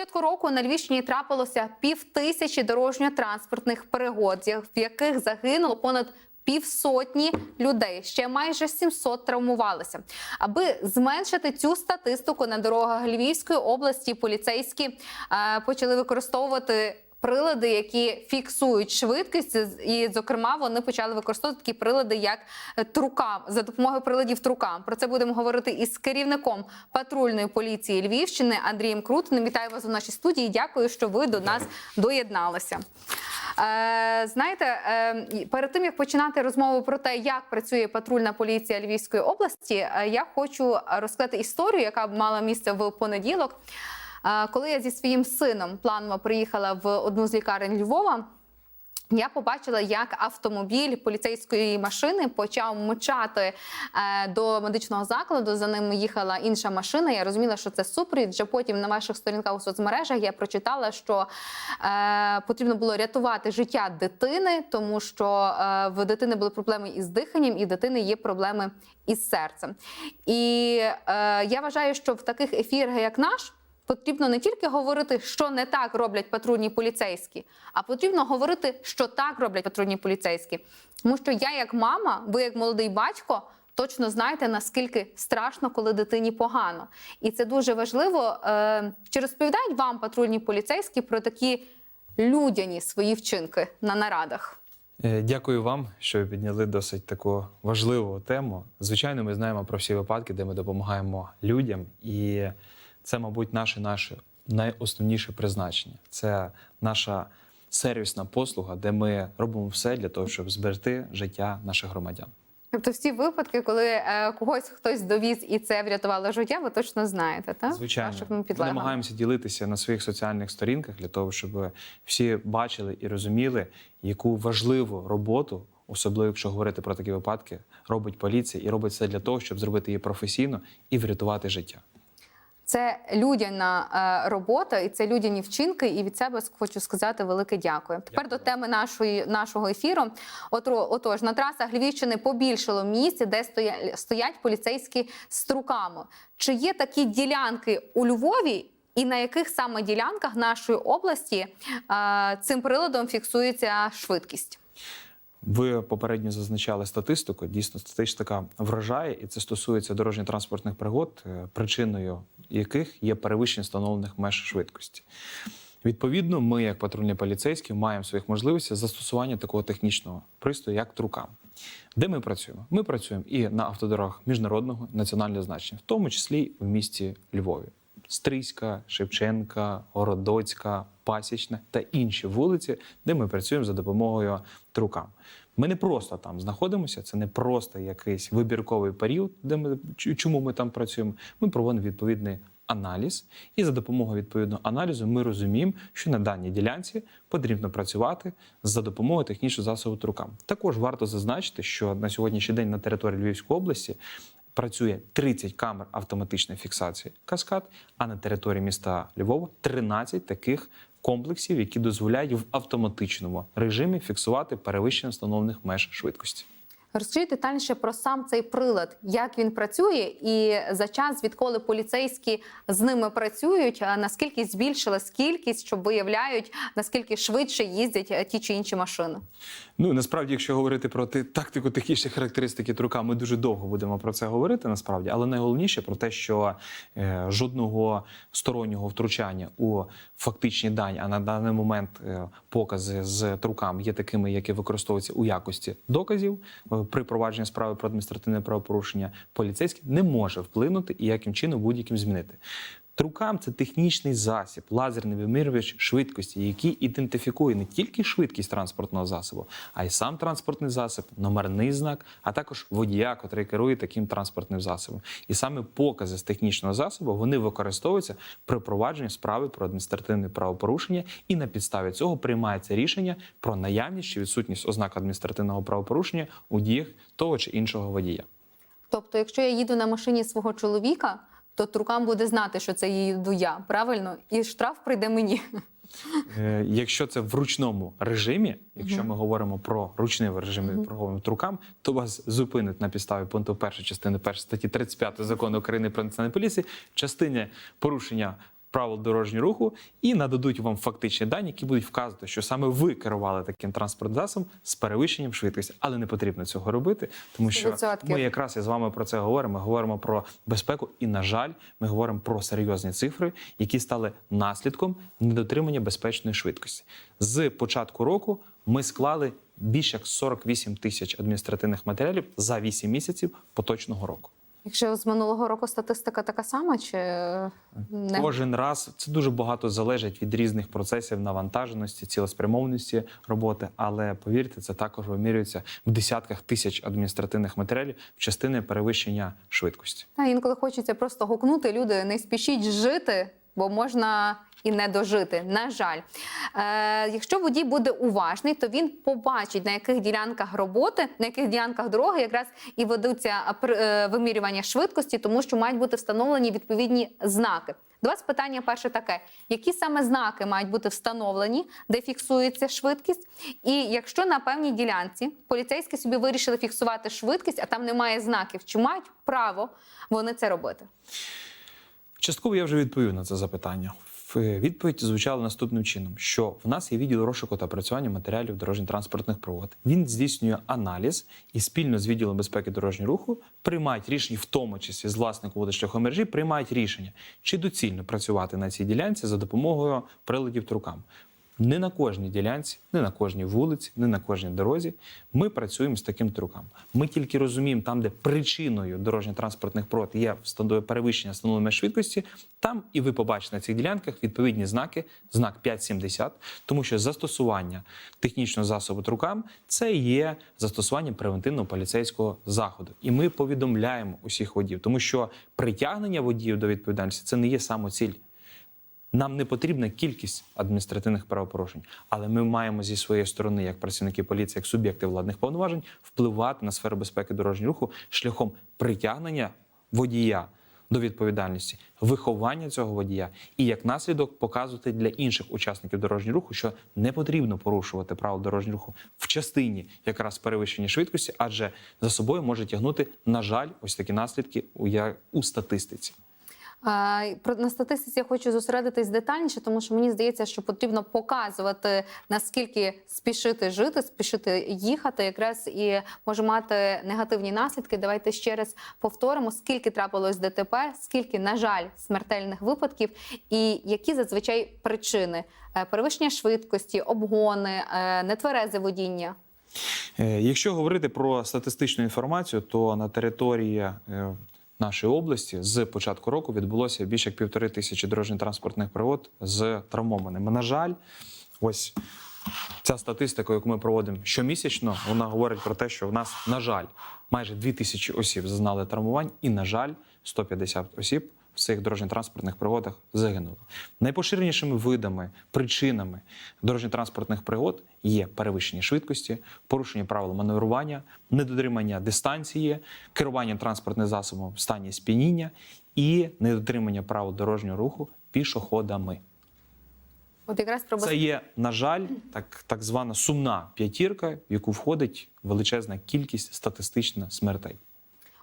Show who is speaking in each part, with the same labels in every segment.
Speaker 1: початку року на Львівщині трапилося пів тисячі дорожньо-транспортних пригод, в яких загинуло понад півсотні людей. Ще майже 700 травмувалися. Аби зменшити цю статистику на дорогах Львівської області, поліцейські е, почали використовувати. Прилади, які фіксують швидкість, і, зокрема, вони почали використовувати такі прилади, як е, трукам за допомогою приладів трукам. Про це будемо говорити із керівником патрульної поліції Львівщини Андрієм Крутиним. Вітаю вас у нашій студії. Дякую, що ви до нас доєдналися. Е, знаєте, е, перед тим як починати розмову про те, як працює патрульна поліція Львівської області, е, я хочу розказати історію, яка мала місце в понеділок. Коли я зі своїм сином планово приїхала в одну з лікарень Львова. Я побачила, як автомобіль поліцейської машини почав мчати е, до медичного закладу. За ним їхала інша машина. Я розуміла, що це супровід. Вже потім на ваших сторінках у соцмережах я прочитала, що е, потрібно було рятувати життя дитини, тому що е, в дитини були проблеми із диханням, і в дитини є проблеми із серцем. І е, я вважаю, що в таких ефірах, як наш. Потрібно не тільки говорити, що не так роблять патрульні поліцейські, а потрібно говорити, що так роблять патрульні поліцейські. Тому що я, як мама, ви як молодий батько, точно знаєте, наскільки страшно, коли дитині погано. І це дуже важливо. Е, Чи розповідають вам патрульні поліцейські про такі людяні свої вчинки на нарадах?
Speaker 2: Е, Дякую вам, що ви підняли досить таку важливу тему. Звичайно, ми знаємо про всі випадки, де ми допомагаємо людям, і це, мабуть, наше наше найосновніше призначення. Це наша сервісна послуга, де ми робимо все для того, щоб зберегти життя наших громадян.
Speaker 1: Тобто, всі випадки, коли е, когось хтось довіз і це врятувало життя, ви точно знаєте, так?
Speaker 2: Звичайно,
Speaker 1: Ваших
Speaker 2: ми намагаємося ділитися на своїх соціальних сторінках для того, щоб всі бачили і розуміли, яку важливу роботу, особливо якщо говорити про такі випадки, робить поліція і робить все для того, щоб зробити її професійно і врятувати життя.
Speaker 1: Це людяна е, робота і це людяні вчинки. І від себе хочу сказати велике дякую. Тепер
Speaker 2: Дякую.
Speaker 1: до теми нашої нашого ефіру. Отро- Отож, на трасах Львівщини побільшало місць, де стоя, стоять поліцейські з труками. Чи є такі ділянки у Львові? І на яких саме ділянках нашої області е, цим приладом фіксується швидкість?
Speaker 2: Ви попередньо зазначали статистику. Дійсно, статистика вражає, і це стосується дорожньо-транспортних пригод, е, причиною яких є перевищення встановлених меж швидкості. Відповідно, ми, як патрульні поліцейські, маємо своїх можливостях застосування такого технічного пристрою, як трукам. Де ми працюємо? Ми працюємо і на автодорогах міжнародного національного значення, в тому числі в місті Львові. Стрийська, Шевченка, Городоцька, Пасічна та інші вулиці, де ми працюємо за допомогою трукам. Ми не просто там знаходимося, це не просто якийсь вибірковий період, де ми чому ми там працюємо. Ми проводимо відповідний аналіз, і за допомогою відповідного аналізу ми розуміємо, що на даній ділянці потрібно працювати за допомогою технічного засобу трукам. Також варто зазначити, що на сьогоднішній день на території Львівської області працює 30 камер автоматичної фіксації каскад, а на території міста Львова 13 таких комплексів, які дозволяють в автоматичному режимі фіксувати перевищення встановлених меж швидкості.
Speaker 1: Розкажіть детальніше про сам цей прилад, як він працює, і за час, відколи поліцейські з ними працюють, наскільки збільшилась кількість, що виявляють, наскільки швидше їздять е, ті чи інші машини?
Speaker 2: Ну насправді, якщо говорити про ти- тактику технічні характеристики трука, ми дуже довго будемо про це говорити. Насправді, але найголовніше про те, що е, жодного стороннього втручання у фактичні дані, а на даний момент е, покази з трукам є такими, які використовуються у якості доказів е, при провадженні справи про адміністративне правопорушення, поліцейський не може вплинути і яким чином будь-яким змінити. Трукам це технічний засіб, лазерний вимірювач швидкості, який ідентифікує не тільки швидкість транспортного засобу, а й сам транспортний засіб, номерний знак, а також водія, котрий керує таким транспортним засобом. І саме покази з технічного засобу вони використовуються при провадженні справи про адміністративне правопорушення, і на підставі цього приймається рішення про наявність чи відсутність ознак адміністративного правопорушення у діях того чи іншого водія.
Speaker 1: Тобто, якщо я їду на машині свого чоловіка, то трукам буде знати, що це її дуя, правильно, і штраф прийде мені.
Speaker 2: Е, Якщо це в ручному режимі, якщо ми говоримо про ручний режим і про трукам, то вас зупинить на підставі пункту 1 частини 1 статті 35 закону України про національну поліцію. Частині порушення правил дорожнього руху і нададуть вам фактичні дані, які будуть вказувати, що саме ви керували таким транспортним засобом з перевищенням швидкості, але не потрібно цього робити, тому що
Speaker 1: 100%.
Speaker 2: ми якраз і з вами про це говоримо. Ми говоримо про безпеку, і на жаль, ми говоримо про серйозні цифри, які стали наслідком недотримання безпечної швидкості. З початку року ми склали більше як 48 тисяч адміністративних матеріалів за 8 місяців поточного року.
Speaker 1: Якщо з минулого року статистика така сама, чи не
Speaker 2: Кожен раз це дуже багато залежить від різних процесів навантаженості, цілеспрямованості роботи. Але повірте, це також вимірюється в десятках тисяч адміністративних матеріалів в частини перевищення швидкості.
Speaker 1: Та інколи хочеться просто гукнути люди, не спішіть жити, бо можна і не дожити. На жаль, е, якщо водій буде уважний, то він побачить на яких ділянках роботи, на яких ділянках дороги якраз і ведуться е, вимірювання швидкості, тому що мають бути встановлені відповідні знаки. До вас питання перше таке: які саме знаки мають бути встановлені, де фіксується швидкість? І якщо на певній ділянці поліцейські собі вирішили фіксувати швидкість, а там немає знаків, чи мають право вони це робити?
Speaker 2: Частково я вже відповів на це запитання. Відповідь звучала наступним чином: що в нас є відділ розшуку та опрацювання матеріалів дорожньо-транспортних провод. Він здійснює аналіз і спільно з відділом безпеки дорожнього руху приймають рішення, в тому числі з власником водошляхомережі, приймають рішення, чи доцільно працювати на цій ділянці за допомогою приладів трукам. Не на кожній ділянці, не на кожній вулиці, не на кожній дорозі ми працюємо з таким труком. Ми тільки розуміємо, там, де причиною дорожньо-транспортних пригод є перевищення встановленої швидкості, там і ви побачите на цих ділянках відповідні знаки, знак 570, тому що застосування технічного засобу трукам це є застосуванням превентивного поліцейського заходу. І ми повідомляємо усіх водіїв, тому що притягнення водіїв до відповідальності це не є самоціль. Нам не потрібна кількість адміністративних правопорушень, але ми маємо зі своєї сторони, як працівники поліції, як суб'єкти владних повноважень, впливати на сферу безпеки дорожнього руху шляхом притягнення водія до відповідальності, виховання цього водія і як наслідок показувати для інших учасників дорожнього руху, що не потрібно порушувати правила дорожнього руху в частині якраз перевищення швидкості, адже за собою може тягнути, на жаль, ось такі наслідки у, статистиці.
Speaker 1: На статистиці я хочу зосередитись детальніше, тому що мені здається, що потрібно показувати наскільки спішити жити, спішити їхати, якраз і може мати негативні наслідки. Давайте ще раз повторимо, скільки трапилось ДТП, скільки, на жаль, смертельних випадків, і які зазвичай причини Е, перевищення швидкості, обгони, е, нетверезе водіння.
Speaker 2: Е, Якщо говорити про статистичну інформацію, то на території нашої області з початку року відбулося більше як півтори тисячі дорожньо-транспортних пригод з травмованими. На жаль, ось ця статистика, яку ми проводимо щомісячно, вона говорить про те, що в нас, на жаль, майже дві тисячі осіб зазнали травмувань, і, на жаль, 150 осіб в цих дорожньо-транспортних пригодах загинуло. Найпоширенішими видами, причинами дорожньо-транспортних пригод є перевищення швидкості, порушення правил маневрування, недотримання дистанції, керування транспортним засобом в стані сп'яніння і недотримання правил дорожнього руху пішоходами.
Speaker 1: От якраз про
Speaker 2: Це є, на жаль, так, так звана сумна п'ятірка, в яку входить величезна кількість статистична смертей.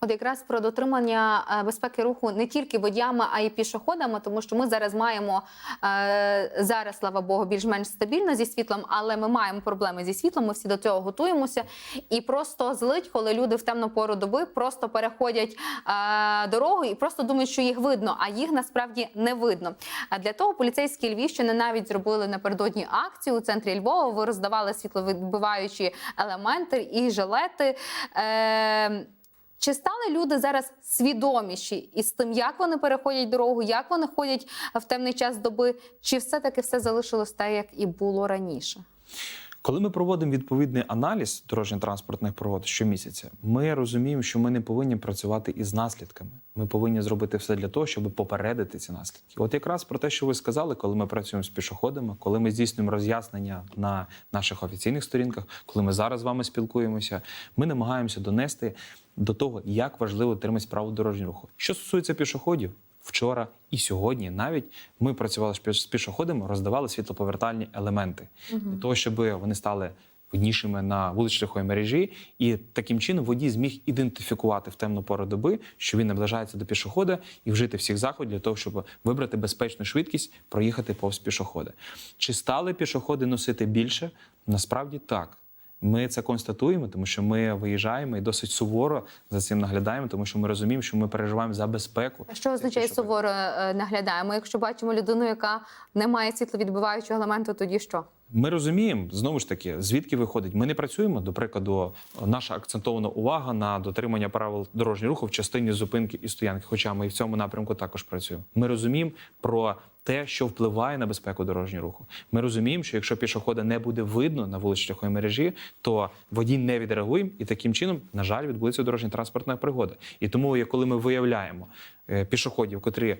Speaker 1: От якраз про дотримання е, безпеки руху не тільки водіями, а й пішоходами, тому що ми зараз маємо е, зараз, слава Богу, більш-менш стабільно зі світлом, але ми маємо проблеми зі світлом. Ми всі до цього готуємося. І просто злить, коли люди в темну пору доби просто переходять е, дорогу і просто думають, що їх видно, а їх насправді не видно. Для того поліцейські Львівщини навіть зробили напередодні акцію у центрі Львова. Ви роздавали світловідбиваючі елементи і жилети. Чи стали люди зараз свідоміші із тим, як вони переходять дорогу, як вони ходять в темний час доби, чи все-таки все залишилось так, як і було раніше?
Speaker 2: Коли ми проводимо відповідний аналіз дорожньо-транспортних пригод щомісяця, ми розуміємо, що ми не повинні працювати із наслідками. Ми повинні зробити все для того, щоб попередити ці наслідки. От якраз про те, що ви сказали, коли ми працюємо з пішоходами, коли ми здійснюємо роз'яснення на наших офіційних сторінках, коли ми зараз з вами спілкуємося, ми намагаємося донести до того, як важливо тримати право дорожнього руху. Що стосується пішоходів, вчора і сьогодні навіть ми працювали з пішоходами, роздавали світлоповертальні елементи для того, щоб вони стали виднішими на вулично-шляховій мережі, і таким чином водій зміг ідентифікувати в темну пору доби, що він наближається до пішохода, і вжити всіх заходів для того, щоб вибрати безпечну швидкість, проїхати повз пішохода. Чи стали пішоходи носити більше? Насправді так. Ми це констатуємо, тому що ми виїжджаємо і досить суворо за цим наглядаємо, тому що ми розуміємо, що ми переживаємо за безпеку.
Speaker 1: А Що означає суворо е, наглядаємо? Якщо бачимо людину, яка не має світловідбиваючого елементу, тоді що?
Speaker 2: Ми розуміємо знову ж таки, звідки виходить. Ми не працюємо. До прикладу, наша акцентована увага на дотримання правил дорожнього руху в частині зупинки і стоянки. Хоча ми і в цьому напрямку також працюємо. Ми розуміємо про те, що впливає на безпеку дорожнього руху. Ми розуміємо, що якщо пішохода не буде видно на вулично-шляховій мережі, то водій не відреагує, і таким чином, на жаль, відбудеться дорожня транспортна пригода. І тому, коли ми виявляємо е, пішоходів, котрі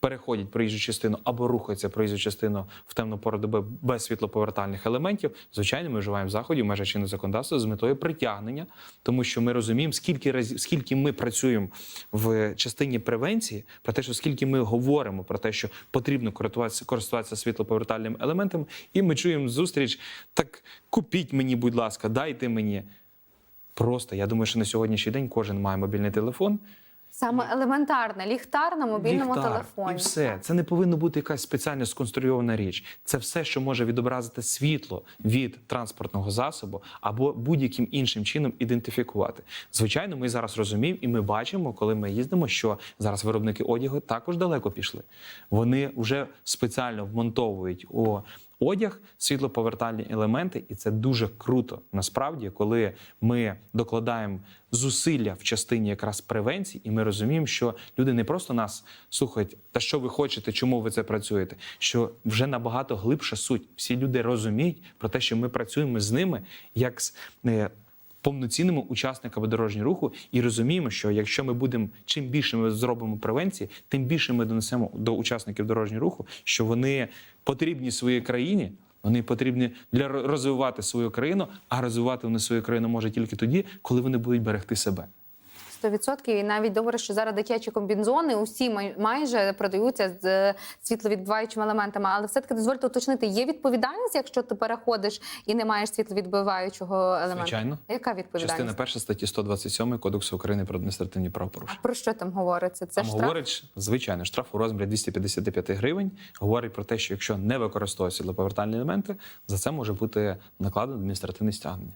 Speaker 2: переходять проїжджу частину або рухаються проїжджу частину в темну пору доби без світлоповертальних елементів, звичайно, ми вживаємо заходів в межах чинного законодавства з метою притягнення, тому що ми розуміємо, скільки разів, скільки ми працюємо в частині превенції, про те, що скільки ми говоримо про те, що потрібно користуватися, користуватися світлоповертальними елементами, і ми чуємо зустріч: так купіть мені, будь ласка, дайте мені. Просто я думаю, що на сьогоднішній день кожен має мобільний телефон.
Speaker 1: Саме елементарне ліхтар на мобільному
Speaker 2: Ліхтар,
Speaker 1: телефоні.
Speaker 2: І все. Це не повинно бути якась спеціально сконструйована річ. Це все, що може відобразити світло від транспортного засобу або будь-яким іншим чином ідентифікувати. Звичайно, ми зараз розуміємо і ми бачимо, коли ми їздимо, що зараз виробники одягу також далеко пішли. Вони вже спеціально вмонтовують у одяг світлоповертальні елементи, і це дуже круто. Насправді, коли ми докладаємо зусилля в частині якраз превенції, і ми розуміємо, що люди не просто нас слухають, та що ви хочете, чому ви це працюєте, що вже набагато глибша суть. Всі люди розуміють про те, що ми працюємо з ними як з. Повноцінними учасниками дорожнього руху і розуміємо, що якщо ми будемо чим більше ми зробимо превенції, тим більше ми донесемо до учасників дорожнього руху, що вони потрібні своїй країні, вони потрібні для розвивати свою країну, а розвивати вони свою країну може тільки тоді, коли вони будуть берегти себе.
Speaker 1: 100%. І навіть добре, що зараз дитячі комбінзони усі майже продаються з е, світловідбиваючими елементами. Але все-таки дозвольте уточнити, є відповідальність, якщо ти переходиш і не маєш світловідбиваючого елементу?
Speaker 2: Звичайно.
Speaker 1: Яка відповідальність?
Speaker 2: Частина перша статті 127 Кодексу України про адміністративні правопорушення.
Speaker 1: Про що там говориться? Це
Speaker 2: Там
Speaker 1: штраф?
Speaker 2: говорить звичайно штраф у розмірі 255 гривень. Говорить про те, що якщо не використовують світлоповертальні елементи, за це може бути накладено адміністративне стягнення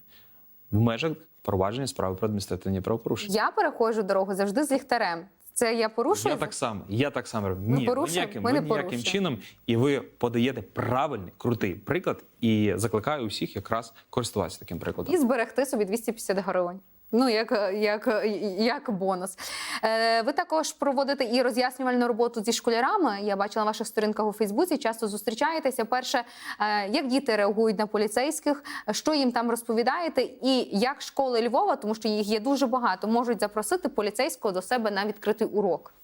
Speaker 2: в межах провадження справи про адміністративні правопорушення.
Speaker 1: Я переходжу дорогу завжди з ліхтарем. Це я порушую?
Speaker 2: Я так само, я так само роблю. Ні,
Speaker 1: порушуємо?
Speaker 2: ніяким,
Speaker 1: Ми не
Speaker 2: ніяким
Speaker 1: порушуємо.
Speaker 2: чином, і ви подаєте правильний, крутий приклад, і закликаю усіх якраз користуватися таким прикладом.
Speaker 1: і зберегти собі 250 гривень. Ну, як, як, як бонус. Е, ви також проводите і роз'яснювальну роботу зі школярами. Я бачила ваших сторінках у Фейсбуці. Часто зустрічаєтеся. Перше, е, як діти реагують на поліцейських, що їм там розповідаєте, і як школи Львова, тому що їх є дуже багато, можуть запросити поліцейського до себе на відкритий урок.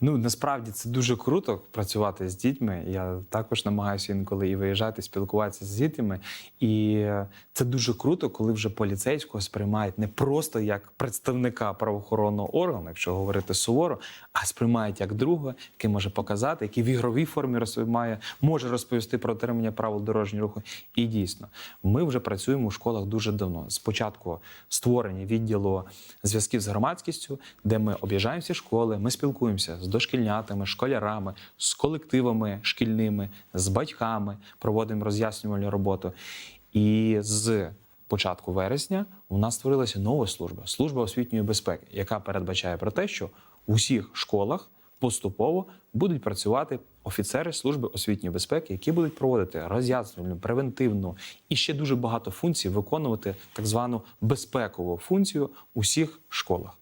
Speaker 2: Ну насправді це дуже круто працювати з дітьми. Я також намагаюся інколи і виїжджати, спілкуватися з дітьми. І це дуже круто, коли вже поліцейського сприймають не просто як представника правоохоронного органу, якщо говорити суворо, а сприймають як друга, який може показати, який в ігровій формі має, може розповісти про дотримання правил дорожнього руху. І дійсно, ми вже працюємо у школах дуже давно. Спочатку створення відділу зв'язків з громадськістю, де ми об'їжджаємо всі школи, ми спілкуємося з дошкільнятами, школярами, з колективами шкільними, з батьками, проводимо роз'яснювальну роботу. І з початку вересня у нас створилася нова служба служба освітньої безпеки, яка передбачає про те, що у всіх школах поступово будуть працювати офіцери служби освітньої безпеки, які будуть проводити роз'яснювальну, превентивну і ще дуже багато функцій виконувати так звану безпекову функцію у всіх школах.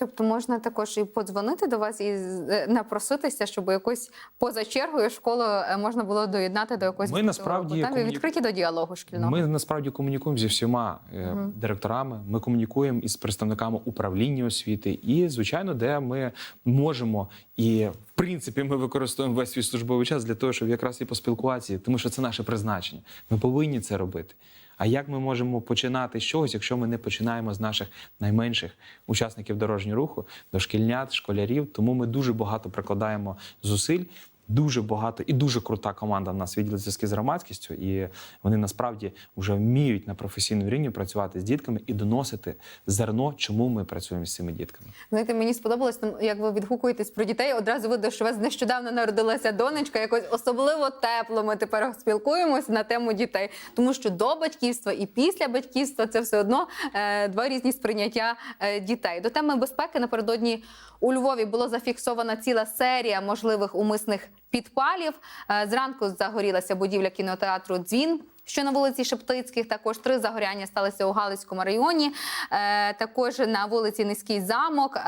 Speaker 1: Тобто можна також і подзвонити до вас і е, напроситися, щоб якось поза чергою школу е, можна було доєднати до якогось
Speaker 2: Ми насправді комуні-
Speaker 1: відкриті до діалогу шкільного.
Speaker 2: Ми насправді комунікуємо зі всіма е, директорами. Ми комунікуємо із представниками управління освіти, і звичайно, де ми можемо і в принципі ми використовуємо весь свій службовий час для того, щоб якраз і поспілкуватися, тому що це наше призначення. Ми повинні це робити. А як ми можемо починати з чогось, якщо ми не починаємо з наших найменших учасників дорожнього руху, дошкільнят, школярів? Тому ми дуже багато прикладаємо зусиль дуже багато і дуже крута команда в нас відділу зв'язки з громадськістю, і вони насправді вже вміють на професійному рівні працювати з дітками і доносити зерно, чому ми працюємо з цими дітками.
Speaker 1: Знаєте, мені сподобалось, тому як ви відгукуєтесь про дітей. Одразу видно, що у вас нещодавно народилася донечка. Якось особливо тепло. Ми тепер спілкуємося на тему дітей, тому що до батьківства і після батьківства це все одно е, два різні сприйняття е, дітей. До теми безпеки напередодні у Львові було зафіксована ціла серія можливих умисних підпалів. Е, зранку загорілася будівля кінотеатру Дзвін. Що на вулиці Шептицьких також три загоряння сталися у Галицькому районі. Е, також на вулиці Низький замок,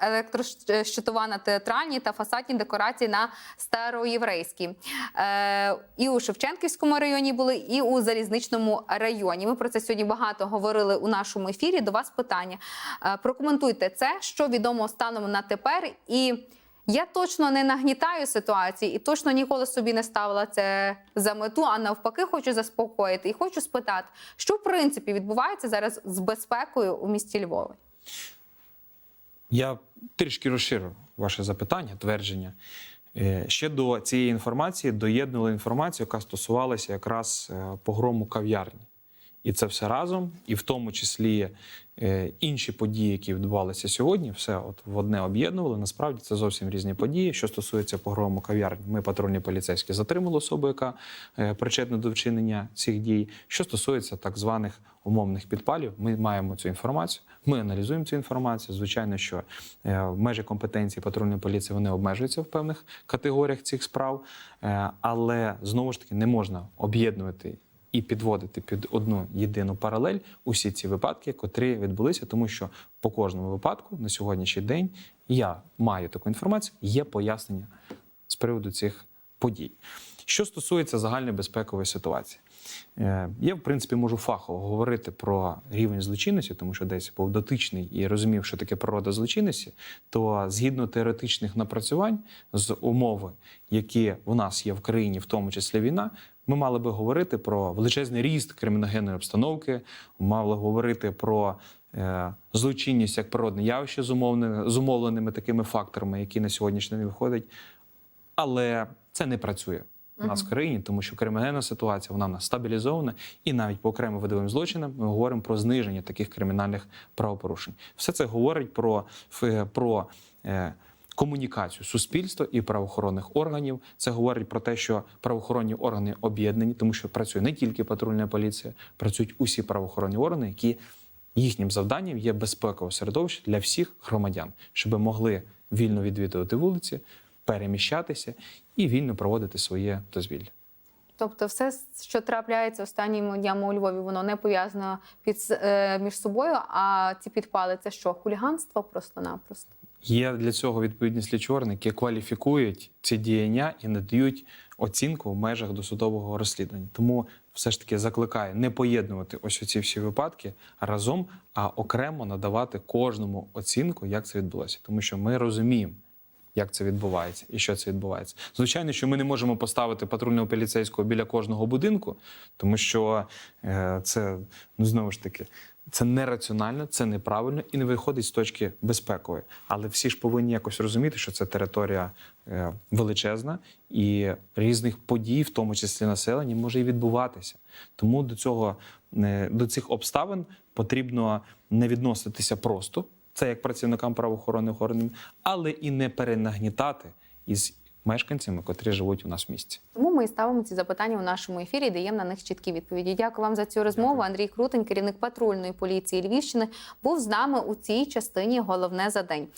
Speaker 1: електрощитова на театральній та фасадні декорації на староєврейській. Е, і у Шевченківському районі були, і у залізничному районі. Ми про це сьогодні багато говорили у нашому ефірі. До вас питання. Е, прокоментуйте це, що відомо станом на тепер і. Я точно не нагнітаю ситуації і точно ніколи собі не ставила це за мету, а навпаки, хочу заспокоїти і хочу спитати, що в принципі відбувається зараз з безпекою у місті Львові.
Speaker 2: Я трішки розширю ваше запитання, твердження. Е, Ще до цієї інформації доєднували інформацію, яка стосувалася якраз е, погрому кав'ярні. І це все разом, і в тому числі інші події, які відбувалися сьогодні, все от в одне об'єднували. Насправді це зовсім різні події. Що стосується погрому кав'ярні, ми патрульні поліцейські затримали особу, яка е, причетна до вчинення цих дій. Що стосується так званих умовних підпалів, ми маємо цю інформацію. Ми аналізуємо цю інформацію. Звичайно, що е, межі компетенції патрульної поліції вони обмежуються в певних категоріях цих справ, Е, але знову ж таки не можна об'єднувати і підводити під одну єдину паралель усі ці випадки, котрі відбулися, тому що по кожному випадку на сьогоднішній день я маю таку інформацію, є пояснення з приводу цих подій. Що стосується загальної безпекової ситуації, Е, я в принципі можу фахово говорити про рівень злочинності, тому що десь був дотичний і розумів, що таке природа злочинності. То згідно теоретичних напрацювань з умови, які у нас є в країні, в тому числі війна, ми мали би говорити про величезний ріст криміногенної обстановки, мали говорити про е, злочинність як природне явище, зумовлене, зумовленими такими факторами, які на сьогоднішній день виходять. Але це не працює у нас в країні, тому що кримінальна ситуація вона в нас стабілізована, і навіть по окремим видовим злочинам ми говоримо про зниження таких кримінальних правопорушень. Все це говорить про, про е, комунікацію суспільства і правоохоронних органів. Це говорить про те, що правоохоронні органи об'єднані, тому що працює не тільки патрульна поліція, працюють усі правоохоронні органи, які їхнім завданням є безпекове середовище для всіх громадян, щоб могли вільно відвідувати вулиці, переміщатися і вільно проводити своє дозвілля.
Speaker 1: Тобто, все, що трапляється останніми днями у Львові, воно не пов'язано під, е, між собою. А ці підпали це що? Хуліганство просто-напросто.
Speaker 2: Є для цього відповідні слідчі органи, які кваліфікують ці діяння і надають оцінку в межах досудового розслідування. Тому все ж таки закликаю не поєднувати ось ці всі випадки разом, а окремо надавати кожному оцінку, як це відбулося. Тому що ми розуміємо, як це відбувається і що це відбувається. Звичайно, що ми не можемо поставити патрульного поліцейського біля кожного будинку, тому що е, це ну знову ж таки. Це нераціонально, це неправильно і не виходить з точки безпекової. Але всі ж повинні якось розуміти, що це територія е, величезна і різних подій, в тому числі населення, може і відбуватися. Тому до цього е, до цих обставин потрібно не відноситися просто це як працівникам правоохоронних органів, але і не перенагнітати із мешканцями, котрі живуть у нас в місті.
Speaker 1: Тому ми і ставимо ці запитання у нашому ефірі і даємо на них чіткі відповіді. Дякую вам за цю розмову. Андрій Крутень, керівник патрульної поліції Львівщини, був з нами у цій частині. Головне за день.